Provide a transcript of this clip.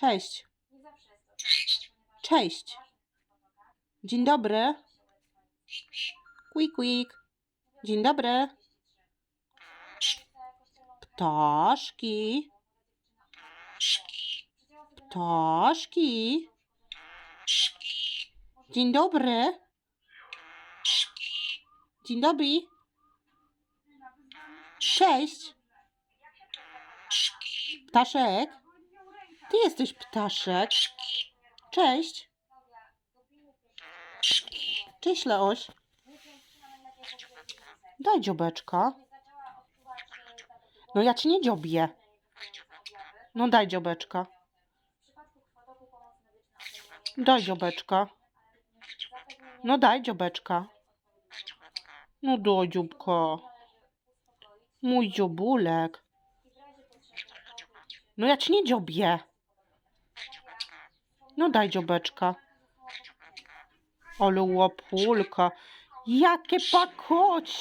Cześć. Cześć. Dzień dobry. Quick, quick. Dzień dobry. Ptaszki. Ptaszki. Dzień dobry. Dzień dobry. Cześć. Ptaszek. Ty jesteś ptaszek. Cześć. Cześć, Leoś. Daj dziobeczka. No ja ci nie dziobię. No daj dziobeczka. Daj dziobeczka. No daj dziobeczka. No daj dzióbka. Mój dziobulek. No ja ci nie dziobię. No daj dziobeczka. Ale łapulka. Jakie pakocie.